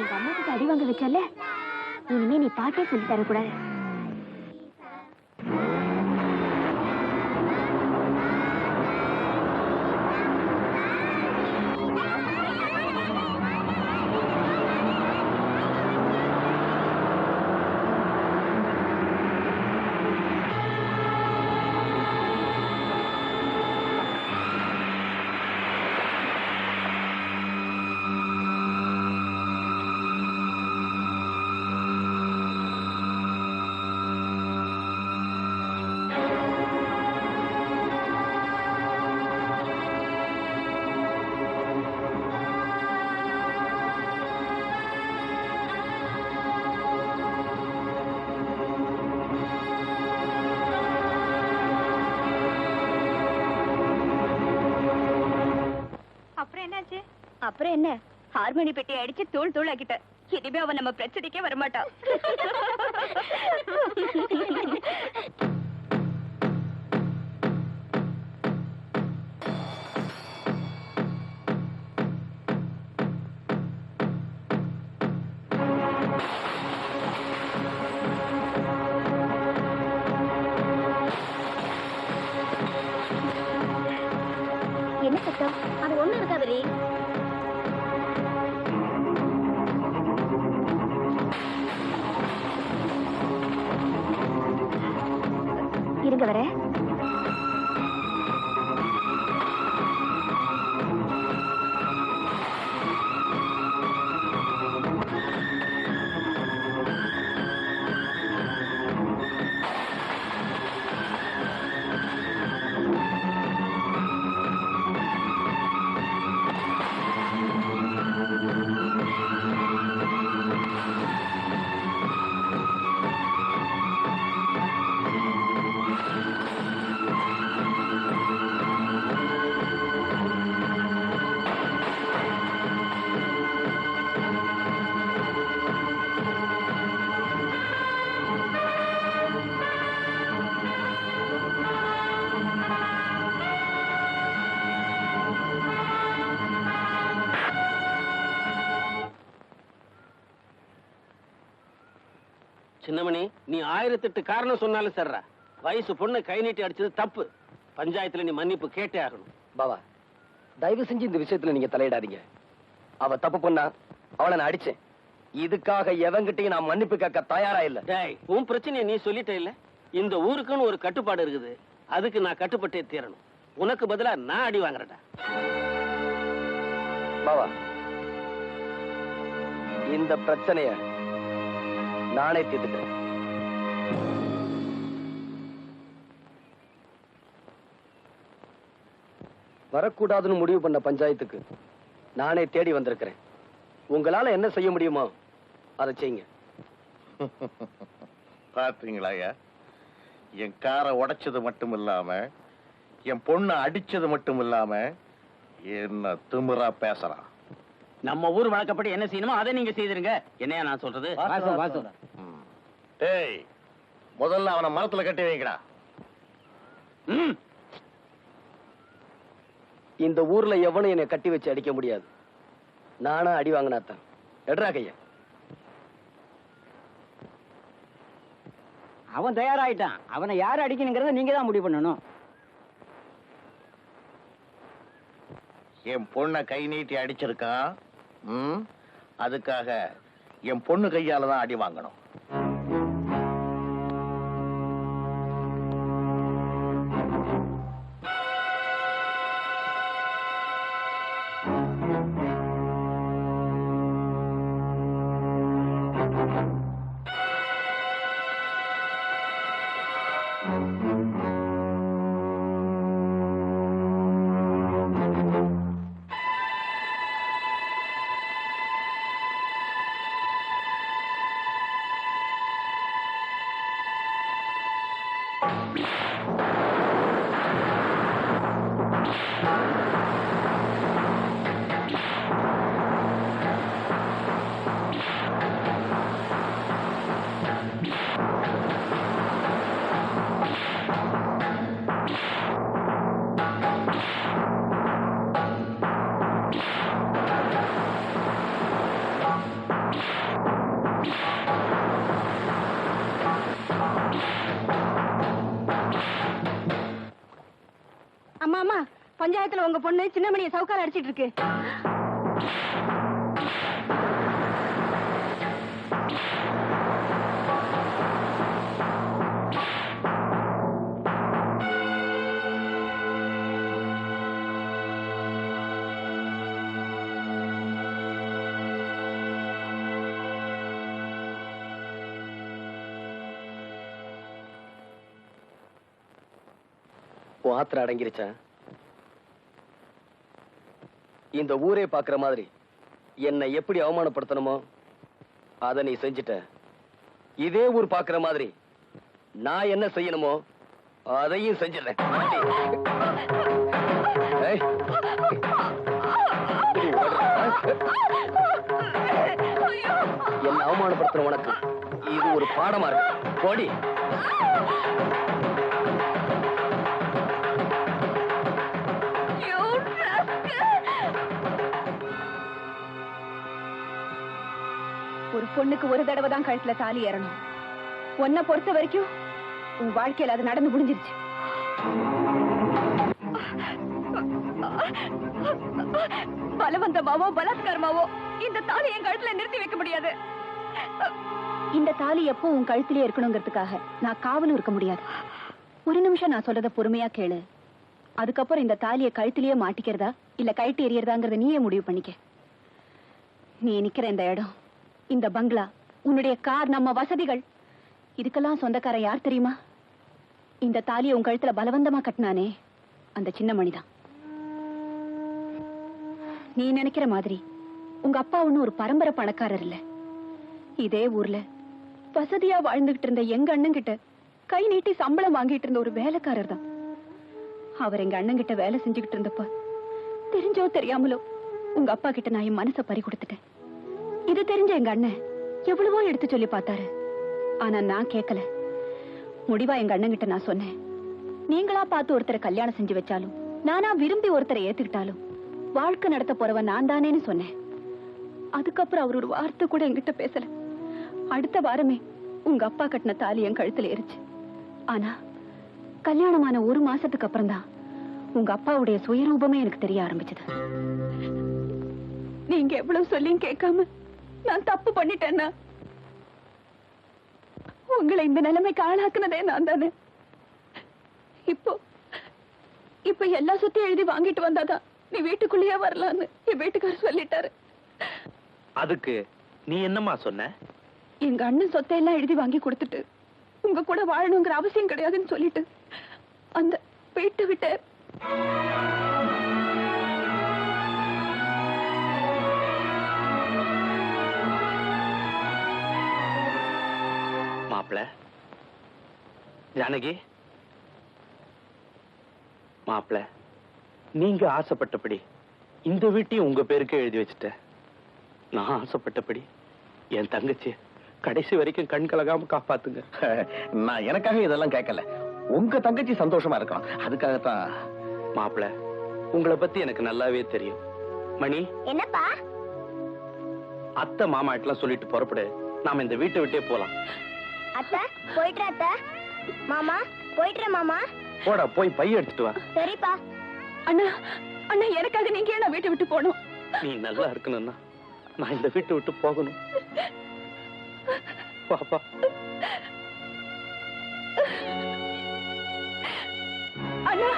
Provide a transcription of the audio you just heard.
எங்க அம்மா கிட்ட அடி வாங்க வச்சல இனிமே நீ பாட்டே சொல்லி தரக்கூடாது. அப்புறம் என்ன? ஹார்மோனி பெட்டி அடிச்சு தூள் தூள் ஆக்கிட்ட இனிமே அவன் நம்ம பிரச்சனைக்கே வரமாட்டான். எங்க வர சின்னமணி நீ ஆயிரத்தெட்டு காரணம் சொன்னாலும் சரிடா. வயசு பொண்ணு கை நீட்டி அடிச்சது தப்பு. பஞ்சாயத்துல நீ மன்னிப்பு கேட்டே ஆகணும். பாவா தயவு செஞ்சு இந்த விஷயத்துல நீங்க தலையிடாதீங்க. அவ தப்பு பண்ணா அவளை நான் அடிச்சேன். இதுக்காக எவங்கிட்டையும் நான் மன்னிப்பு கேட்க தயாரா இல்ல. டேய் உன் பிரச்சனையை நீ சொல்லிட்ட இல்ல? இந்த ஊருக்குன்னு ஒரு கட்டுப்பாடு இருக்குது. அதுக்கு நான் கட்டுப்பட்டே தீரணும். உனக்கு பதிலா நான் அடி வாங்குறேன்டா. பாவா இந்த பிரச்சனைய நானே தீர்த்துக்கிறேன். வரக்கூடாதுன்னு முடிவு பண்ண பஞ்சாயத்துக்கு நானே தேடி வந்திருக்கிறேன். உங்களால என்ன செய்ய முடியுமோ அதை செய்யுங்க. பாத்தீங்களா ஐயா? என் காரை உடைச்சது மட்டும் இல்லாம என் பொண்ணை அடிச்சது மட்டும் இல்லாம என்ன திமுறா பேசுறான். நம்ம ஊர் வழக்கப்படி என்ன செய்யணுமோ அதை நீங்க செய்திருங்க. என்னையா நான் சொல்றது? ம். டேய் முதல்ல அவனை மரத்துல கட்டி வைக்கடா ம். இந்த ஊர்ல எவனும் என்னை கட்டி வச்சு அடிக்க முடியாது. நானா அடி வாங்கினாத்தான். எடுறா கையா. அவன் தயாராயிட்டான். அவனை யார் அடிக்கணுங்கிறத நீங்க தான் முடிவு பண்ணணும். என் பொண்ணை கை நீட்டி அடிச்சிருக்கான்? அதுக்காக என் பொண்ணு கையால தான் அடி வாங்கணும். மாமா பஞ்சாயத்துல உங்க பொண்ணு சின்னமணியை சவுக்கால அடிச்சிட்டு இருக்கு. உன் அடங்கிருச்சேன் இந்த ஊரே பார்க்கிற மாதிரி. என்னை எப்படி அவமானப்படுத்தணுமோ அதை நீ செஞ்சிட்ட. இதே ஊர் பாக்குற மாதிரி நான் என்ன செய்யணுமோ அதையும் செஞ்சிடறேன். ஏய். அவமானப்படுத்துற உனக்கு இது ஒரு பாடமா இருக்கு. போடி. ஒரு பொண்ணுக்கு ஒரு தடவை தான் கழுத்துல தாலி ஏறணும். உன்னை பொறுத்த வரைக்கும் உன் வாழ்க்கையில அது நடந்து முடிஞ்சிருச்சு. பலவந்தமாவோ பலாத்காரமாவோ இந்த தாலி என் கழுத்துல நிறுத்தி வைக்க முடியாது. இந்த தாலி எப்போ உன் கழுத்திலே இருக்கணுங்கிறதுக்காக நான் காவலும் இருக்க முடியாது. ஒரு நிமிஷம் நான் சொல்றத பொறுமையா கேளு. அதுக்கப்புறம் இந்த தாலியை கழுத்திலேயே மாட்டிக்கிறதா இல்ல கழட்டி எறியறதாங்கிறத நீயே முடிவு பண்ணிக்க. நீ நிக்கிற இந்த இடம். இந்த பங்களா உன்னுடைய கார் நம்ம வசதிகள். இதுக்கெல்லாம் சொந்தக்காரன் யார் தெரியுமா? இந்த தாலியை உங்க கழுத்துல பலவந்தமா கட்டினானே. அந்த சின்ன மணிதான். நீ நினைக்கிற மாதிரி உங்க அப்பா ஒண்ணும் ஒரு பரம்பரை பணக்காரர் இல்ல. இதே ஊர்ல வசதியா வாழ்ந்துகிட்டு இருந்த எங்க அண்ணங்கிட்ட கை நீட்டி சம்பளம் வாங்கிட்டு இருந்த ஒரு வேலைக்காரர் தான் அவர் எங்க அண்ணன் கிட்ட வேலை செஞ்சுக்கிட்டு இருந்தப்ப தெரிஞ்சோ தெரியாமலோ உங்க அப்பா கிட்ட நான் என் மனசை பறி கொடுத்துட்டேன். இது தெரிஞ்ச எங்க அண்ணன் எவ்வளவோ எடுத்து சொல்லி பார்த்தாரு. ஆனா நான் கேட்கல. முடிவா எங்க அண்ணன் கிட்ட நான் சொன்னேன். நீங்களா பார்த்து ஒருத்தரை கல்யாணம் செஞ்சு வச்சாலும் நானா விரும்பி ஒருத்தரை ஏத்துக்கிட்டாலும் வாழ்க்கை நடத்த போறவன் நான் தானேன்னு சொன்னேன். அதுக்கப்புறம் அவர் ஒரு வார்த்தை கூட எங்கிட்ட பேசல. அடுத்த வாரமே உங்க அப்பா கட்டின தாலி என் கழுத்துல ஏறிச்சு. ஆனா கல்யாணமான ஒரு மாசத்துக்கு அப்புறம் தான் உங்க அப்பாவுடைய சுயரூபமே எனக்கு தெரிய ஆரம்பிச்சது. நீங்க எவ்வளவு சொல்லியும் கேட்காம நான் தப்பு பண்ணிட்டேன்னா? உங்களை இந்த நிலைமைக்கு ஆளாக்குனதே நான் தானே. இப்போ இப்ப எல்லா சொத்தையும் எழுதி வாங்கிட்டு வந்தாதான் நீ வீட்டுக்குள்ளேயே வரலான்னு என் வீட்டுக்காரர் சொல்லிட்டாரு. அதுக்கு நீ என்னம்மா சொன்ன? எங்க அண்ணன் சொத்தை எல்லாம் எழுதி வாங்கி கொடுத்துட்டு உங்க கூட வாழணுங்கிற அவசியம் கிடையாதுன்னு சொல்லிட்டு அந்த வீட்டை விட்டு மாப்பிள. ஜானகி. மாப்பிள நீங்க ஆசைப்பட்டபடி இந்த வீட்டையும் உங்க பேருக்கே எழுதி வச்சுட்டேன் நான் ஆசைப்பட்டபடி என் தங்கச்சி கடைசி வரைக்கும் கண் கலகாம காப்பாத்துங்க. நான் எனக்காக இதெல்லாம் கேட்கல. உங்க தங்கச்சி சந்தோஷமா இருக்கணும் அதுக்காகத்தான். மாப்பிள உங்களை பத்தி எனக்கு நல்லாவே தெரியும். மணி. என்னப்பா? அத்தை மாமாட்டெல்லாம் சொல்லிட்டு புறப்படு. நாம இந்த வீட்டை விட்டே போலாம். அத்தை போயிட்டு அத்தை. மாமா போயிட்டு மாமா. போடா போய் பைய எடுத்துட்டு வா. சரிப்பா. அண்ணா அண்ணா எனக்காக நீங்க ஏன் வீட்டை விட்டு போகணும்? நீ நல்லா இருக்கணும்னா நான் இந்த வீட்டை விட்டு போகணும். பாப்பா. அண்ணா